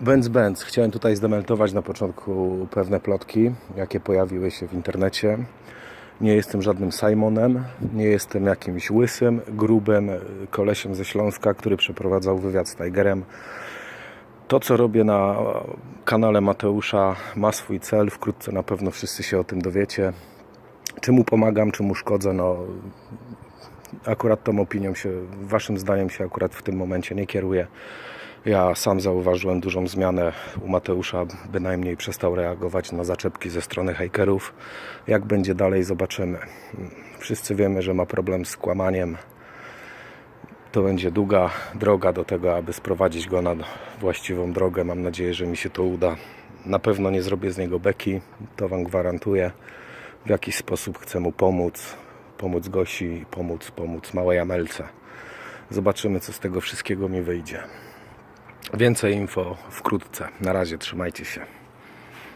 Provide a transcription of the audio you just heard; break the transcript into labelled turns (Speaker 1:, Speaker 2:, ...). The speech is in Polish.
Speaker 1: Benz Benz. Chciałem tutaj zdementować na początku pewne plotki, jakie pojawiły się w internecie. Nie jestem żadnym Simonem, nie jestem jakimś łysym, grubym kolesiem ze Śląska, który przeprowadzał wywiad z Tigerem. To, co robię na kanale Mateusza, ma swój cel. Wkrótce na pewno wszyscy się o tym dowiecie. Czy mu pomagam, czy mu szkodzę, no akurat tą opinią się, waszym zdaniem się akurat w tym momencie nie kieruję. Ja sam zauważyłem dużą zmianę u Mateusza, bynajmniej przestał reagować na zaczepki ze strony hejkerów. Jak będzie dalej, zobaczymy. Wszyscy wiemy, że ma problem z kłamaniem. To będzie długa droga do tego, aby sprowadzić go na właściwą drogę. Mam nadzieję, że mi się to uda. Na pewno nie zrobię z niego beki, to Wam gwarantuję. W jakiś sposób chcę mu pomóc, pomóc Gosi, pomóc, pomóc małej Amelce. Zobaczymy, co z tego wszystkiego mi wyjdzie. Więcej info wkrótce. Na razie, trzymajcie się.